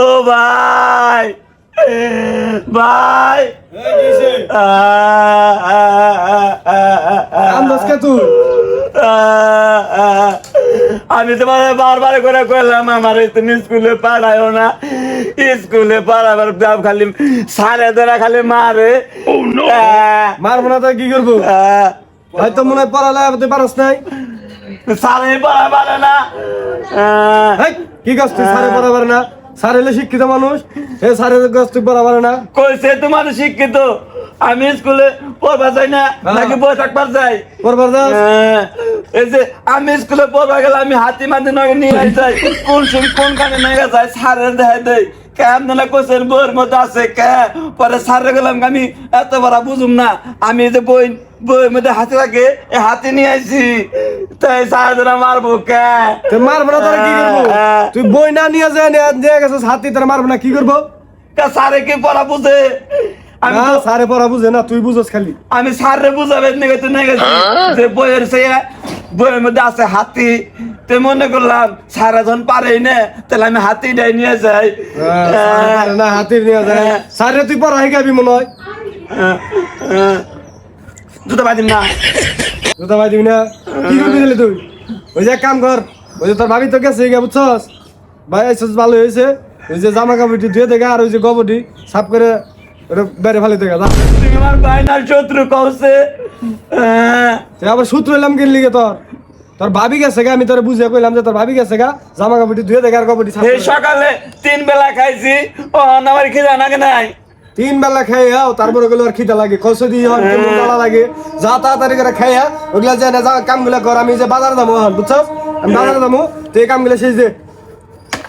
ও ভাই ভাই। আমি তোমার বারবার করে কইলাম আমার তুমি স্কুলে পাঠায়ও না। স্কুলে পড়াবার দাম খালি সারে ধরা খালি মারে। আহ, মারবো না তো কি করব? হয়তো মনে হয় পড়ালে তুই পারস নাই। সারে পড়া পারে না। আহ, কি কাজ তুই? সারে পড়া পারে না। সারে শিক্ষিত মানুষ। এ সারে গাছ তুই পড়া পারে না। কইছে তোমার শিক্ষিত। আমি স্কুলে পড়বা যাই না নাকি বই থাকবার যাই? পড়বার দাস আহ, এই যে আমি স্কুলে পড়বা গেলে আমি হাতি মাঝে নগে নিয়ে যাই কোন সময় কোন কানে নগে যাই সারের না কোসের বইয়ের মধ্যে আছে কে? পরে সারে গেলাম আমি এত বড় বুঝুম না। আমি যে বই বইয়ের মধ্যে হাতি থাকে এই হাতি নিয়ে আইছি। তাই সারে ধরে মারবো কে? তুই মারবো না কি করব? তুই বই না নিয়ে যায় নিয়ে গেছিস হাতি তারা মারবো না কি করব? কে সারে কি পড়া বুঝে? আমি না তো- সারে পড়া বুঝে না তুই বুঝস খালি। আমি স্যাররে বুঝাবে নেগে তো নেগে যে বইয়ের সে বইয়ের মধ্যে আছে হাতি। তে মনে করলাম সারা জন পারে না তাহলে আমি হাতি ডাই নিয়ে যাই। হ্যাঁ, সারে পারে না হাতি নিয়ে যায় সারে তুই পড়া শিখাবি মনে হয়। দুটো বাদিম না জুতা ভাই দিবি না। কি করবি দিলি তুই? ওই যে এক কাম কর ওই যে তোর ভাবি তো গেছে বুঝছস? ভাই ভালো হয়েছে। ওই যে জামা কাপড়টি ধুয়ে দেখা আর ওই যে গোবরটি সাফ করে ওটা বেড়ে ফেলে দেখা যা। তুমি আমার বাইনার শত্রু তুই আবার সূত্র এলাম কিন লিগে তোর? তোর ভাবি গেছে গা আমি তোর বুঝে কইলাম যে তোর ভাবি গেছে গা জামা কাপড়টি ধুয়ে দেখা আর গোবরটি এই সকালে তিন বেলা খাইছি ও আমার খিদা নাকি নাই। তিন বেলা খাই যাও তারপরে ওগুলো আর খিদা লাগে কষে দিয়ে হন কেমন জ্বালা লাগে। যা তাড়াতাড়ি করে খাই যা ওগুলা যে না যা কামগুলা কর আমি যে বাজার দামো হন বুঝছস আমি বাজার দামো তুই এই কামগুলা শেষ দে।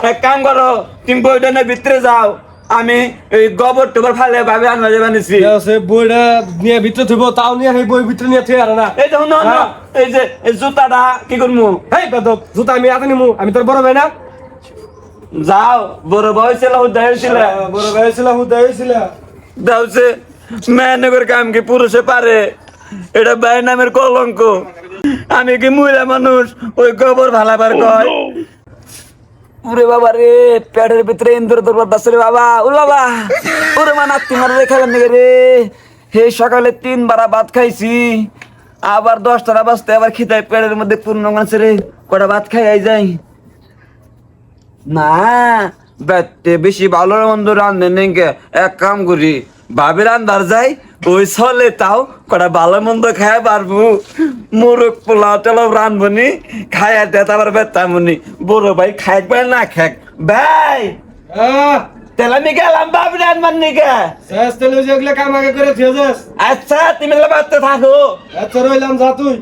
এক কাম করো তুমি বইটানের ভিতরে যাও। আমি এই গোবর টোবর ফালে ভাবে আনবা যাবে নিছি। আছে বইটা নিয়ে ভিতরে থইব তাও নিয়ে সেই বই ভিতরে নিয়ে থই আর না। এই দেখুন হ্যাঁ। এই যে এই জুতাটা কি করব হেই বেদব জুতা আমি হাতে নিমু আমি তোর বড় ভাই না? যাও বড় বয়স ছিল হুদা হয়েছিল বড় ভাই ছিল হুদা হয়েছিল দাউছে মেয়েনগর কাম কি পুরুষে পারে? এটা ভাই নামের কলঙ্ক। আমি কি মহিলা মানুষ? ওই গোবর ভালাবার কয়? ওরে বাবা রে, পেটের ভিতরে ইন্দুর দরবার দাসরে বাবা ও বাবা। ওরে মা, নাতি মারে রে খাবেন রে? হে, সকালে তিন বারা ভাত খাইছি, আবার দশটা বাজতে আবার খিদায় পেটের মধ্যে পূর্ণ আছে রে, কটা ভাত খাই, আই যাই। না বেতে বেশি ভালো মন্দ রান্ধে নেকে এক কাম করি, ভাবি রান্ধার যাই ওই সলে তাও কটা ভালো মন্দ খায় পারব। মোরগ পোলাও টেলাও রান্ধবনি খায় দে তারপর বেতামনি বড় ভাই খায় ভাই না খাক। ভাই তাহলে আমি গেলাম ভাবি রান্ধবার নিকে। শেষ তেলে যে ওগুলা কাম আগে করে থিয়ে আচ্ছা তুমি বাড়তে থাকো। আচ্ছা রইলাম যা তুই।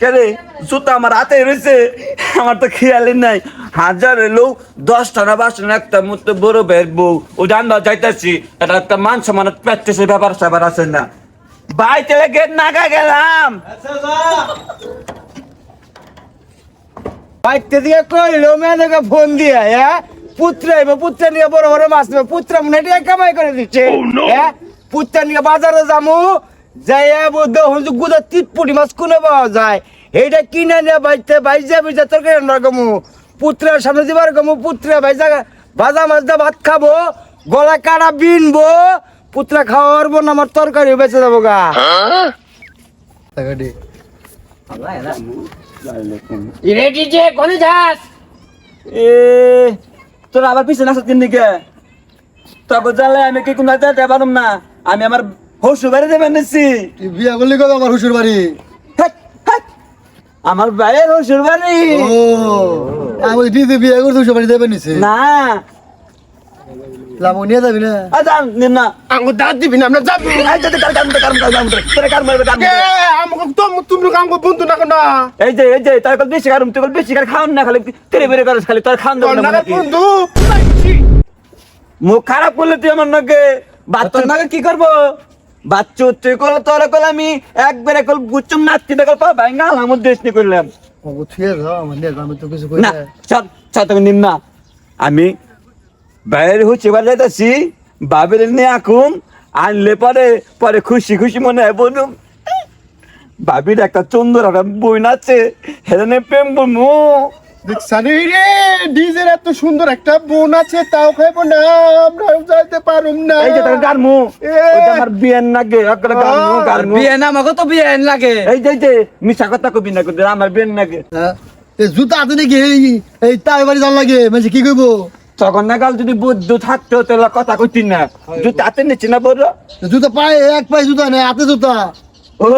কেরে জুতা আমার হাতে রয়েছে। আমার তো খেয়ালই নাই। হাজার এলো দশটা না বাসটা না একটা মতো বড় বের বউ। ও জানবা যাইতেছি এটা একটা মান সমান ব্যাপার স্যাপার আছে না। বাই তেলে গেট নাগা গেলাম। আচ্ছা বাইকতে দিয়ে কইলো মেয়েদেরকে ফোন দিয়ে হ্যাঁ? পুত্র আইবো পুত্র নিয়ে বড় বড় মাছ নেবে। পুত্র মনে হয় কামাই করে দিচ্ছে। হ্যাঁ? পুত্র নিয়ে বাজারে যামু। যাইয়া বুদ্ধ হুজু গুদা তিতপুটি মাছ কোনে পাওয়া যায়? এইটা কিনে নিয়ে বাইতে বাইজা বাইজা তরকারি রান্না গমু। পুত্রের সামনে দিবার গমু পুত্রে বাইজা ভাজা মাছ দিয়ে ভাত খাব গলা কাটা বিনবো পুত্র খাওয়ার বোন আমার তরকারি বেঁচে যাব গা। রেডি যে কোনে যাস? এ তোর আবার পিছনে আসত কিন দিকে তবে জানলে আমি কি কোন পারুম না? আমি আমার হসু বাড়ি দেবেন নিচ্ছি তুই বিয়া করলি কবে আমার শ্বশুর বাড়ি। আমার বাইরের হসুর বাড়ি ও আমি দিদি বিয়া করে শ্বশুর বাড়ি দেবে নিছে না। লামো নিয়ে যাবি না? নিন না। আঙ্গুর দাঁত দিবি না আমরা যাব। এই যে কার কাম কার কাম মারবে তুমি কাম বন্ধু না না এই যে এই যে তার কল বেশি কারুম তুই কল বেশি কার খাওন না খালি তেরে বেরে খালি তোর খান দেব না কি? বন্ধু। মুখ খারাপ করলে তুই আমার নাকে বাচ্চার নাকে কি করব? বাচ্চা তুই কল তোর কল আমি একবারে কল গুচ্চুম নাচতে দেখল পা আমার দেশ নি করলাম ও থুয়ে আমি তো কিছু করি না চল চল তুমি না। আমি বাইরে হচ্ছে এবার যাইতাছি বাবের নিয়ে আকুম আনলে পরে পরে খুশি খুশি মনে হয় বলুম ভাবির একটা সুন্দর একটা বই নাচে হেরানে প্রেম রে ডিজের এত সুন্দর একটা বোন আছে তাও খাইবো না আমরা যাইতে পারুম না। এই যে গানমু আমার বিয়ের নাগে একটা গানমু গানমু বিয়ে আমাকে তো লাগে এই যে যে মিশা কথা কবি না কিন্তু আমার বিয়ের নাগে। হ্যাঁ জুতা আছে নাকি? এই এই তাই বাড়ি যাওয়ার লাগে মানে কি করব তখন নাগাল যদি বুদ্ধ থাকতো তাহলে কথা কইতি না। জুতা হাতে নিচ্ছি না বড়? জুতা পায়ে এক পায়ে জুতা নেই হাতে জুতা। ও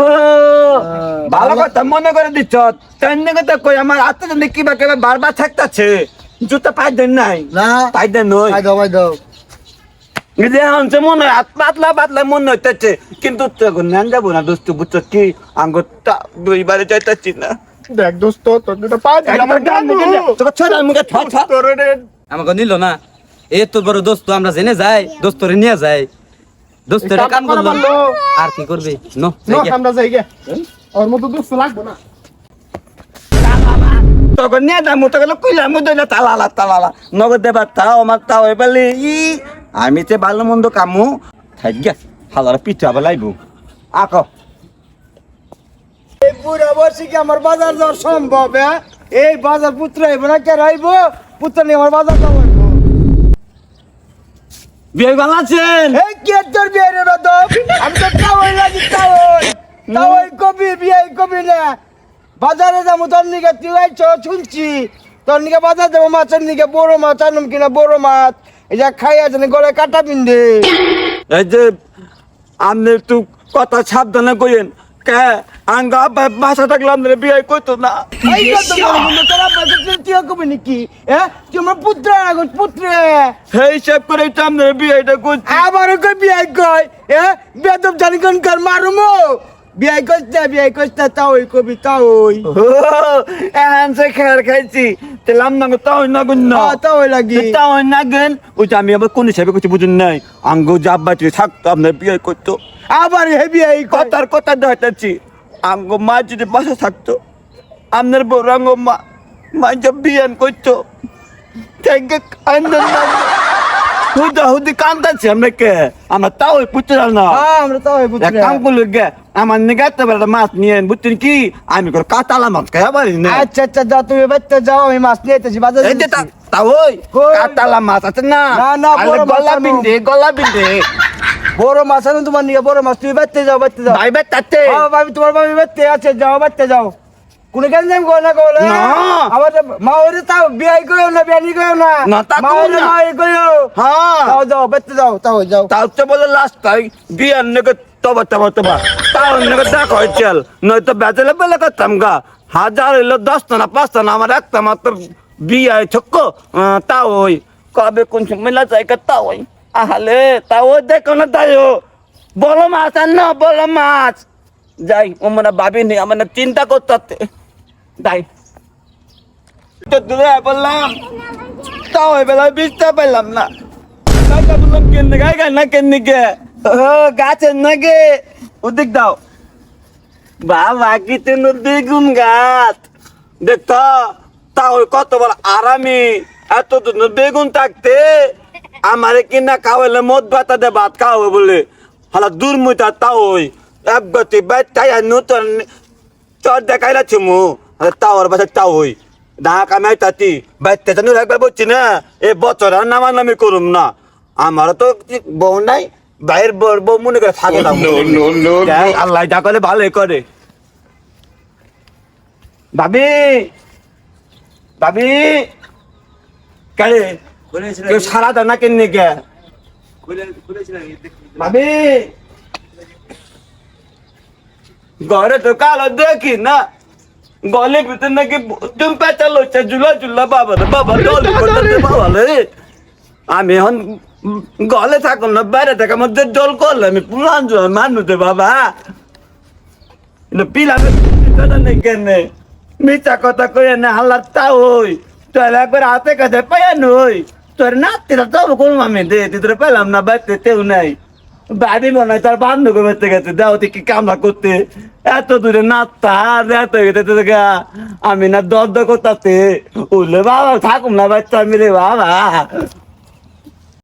ভালো কথা মনে করে দিচ্ছ। তেমনি কথা কই আমার হাতে কিবা কিবা বারবার থাকতাছে। জুতা পাই দেন নাই। না। পাই দেন নই পাই দাও পাই দাও। যে মনে হয় পাতলা পাতলা মনে হইতেছে কিন্তু নেন যাব না দোস্ত বুঝছ কি? আঙ্গুরটা দুইবারে যাইতেছি না। দেখ দোস্ত তোর দুটো পা আমাকে নিল না। এ তোর বড় দোস্ত আমরা জেনে যাই দোস্তরে নিয়ে যাই। দোস্তরে কাম করল। আর কি করবে? নো না আমরা যাই গে ওর মতো দোস্ত লাগবো না। তখন নিয়ে যাব তখন কইলা মু দইলা তালালা তালালা। নগদ দেবার তাও আমার তাও এবারে ই আমি তে ভালো মন্দ কামু থাক গিয়া হালার পিঠা বেলাইবো আক। এই বুড়া বসে কি আমার বাজার যাওয়া সম্ভব হ্যাঁ? এই বাজার পুত্র না কে রাইব পুত্র নিয়ে আমার বাজার যাব বিয়ে ভালো আছেন এই কে তোর বিয়ে রে রদম আমি তো লাগি তাওই কবি বিয়ে কবি না। বাজারে যাব তোর নিকে তুই আইছ শুনছি তোর নিকে বাজার যাব মাছের নিকে বড় মাছ আনুম কিনা বড় মাছ। এই যা খাই আছে গলে কাটা পিন্দে এই যে আপনি একটু কথা সাবধানে কইেন কে? আঙ্গা বাসা থাকলে আপনার বিয়ে করতো না। এই বড় বন্ধু তোরা বাজার তুই কবি নাকি? হ্যাঁ তুই আমার পুত্র আগত পুত্র। সেই হিসাব করে তো আপনার বিয়েটা করছি। আবার কই বিয়ে কই হ্যাঁ বেদম জানি কোন কর মারুমো? বিয়ে করতে বিয়ে করতে তাও ওই কবি তাও ওই এখন সে খেয়ার খাইছি। তেলাম না তাও নাগুন না। তাও লাগি। তাও না গেন ওইটা আমি আবার কোন হিসাবে করছি বুঝুন নাই। আঙ্গ জাব বাচ্চি থাকতো আপনার বিয়ে করতো। আবার হে কথার কথা দেখাচ্ছি আঙ্গ মা যদি বাসা থাকতো আপনার বড় আঙ্গ মা মা যে বিয়ান করতো। থ্যাংক হুদা হুদি কান্দাচ্ছি আমরা কে? আমরা তাও পুত্র না। হ্যাঁ আমরা তাও পুত্র কাম করল গে আমার বেড়া মাছ নিয়ে বুঝছেন কি? আমি করে কাতালা মাছ খাই পারি না। আচ্ছা আচ্ছা যাও তুমি বাচ্চা যাও আমি মাছ নিয়ে এসেছি বাজার তা- ওই কাতালা মাছ আছে না? না, না, গলা। বিন্দে গলা বিন্দে। বড় মাছ আনো তোমার নিয়ে বড় মাছ তুমি যাও যাও। ভাই হ্যাঁ ভাবি তোমার ভাবি বাচ্চা আছে যাও বাচ্চা যাও। কোন কেন যাই গো না না। আমার মা ওরে তাও বিয়ে করো না বিয়ে করো না। না, তা মা করব ওরে না। মা এ করো হ্যাঁ। যাও যাও তাও যাও। তাও তো বলে লাস্ট তাই বিয়ার নেগে তবা তবা তবা। তাও নেগে দেখ হয় চল নয়তো বেচলে বেলে করতাম গা। হাজার হইল দশটা না পাঁচটা না আমার একটা মাত্র বিয়ে ছক্ক তাও ওই। কবে কোন মেলা জায়গা তাও ওই। আহালে তাও দেখো না তাইও বড় মাছ আর না বড় মাছ। যাই, ও মানে ভাবি নি আমার চিন্তা করতে যাই। তো দূরে বললাম। তাও ওই বেলা বুঝতে পারলাম না। বললাম কেন গাই গাই না কেন ও, গাছের নাগে। ওদিক দাও। বাবা কি তেন বেগুন গাছ দেখতো তাও কত বড় আরামি। এত বেগুন থাকতে। আমারে কিনা খাওয়াইলে মদ ভাতা দে, ভাত খাওয়াবে বলে। হালা দূর মুইতা তাও ওই। এক গতি বাইত তাই নতুন চর দেখাই রাখছি মু। তাওয়ার বাসা তাও ওই। ঢাকা আমি তাতি বাইতে একবার বলছি না, এ বছর আর নামানামি করুম না। আমারও তো বউ নাই বাইরের বউ মনে করে থাকে না আল্লাহ যা করে ভালোই করে। ভাবি ভাবি কারে কেউ সারা দাও না কেন গে? ভাবি ঘরে তো কালো দেখি না। গলে ভিতরে নাকি তুমি পেঁচাল হচ্ছে ঝুলা ঝুলা বাবা বাবা বাবা আমি এখন গলে থাকুন না, বাইরে থেকে মধ্যে জল করলে আমি পুরান মানুষ বাবা। পিলামে কেনে? মিথ্যা কথা কয়ে না হাল্লার তা ওই তোর একবার হাতে কাছে পাইয়া নই তোর নাতিরা তবে কোন আমি দে তোর পেলাম না, বাইতে তেও নাই। বাড়ি মনে হয় তার বান্ধব করতে গেছে, দাও কি কামনা করতে। এত দূরে আর এত গেছে তো আমি না দর দর করতে উঠলে বাবা, থাকুম না বাচ্চা মিলে বাবা।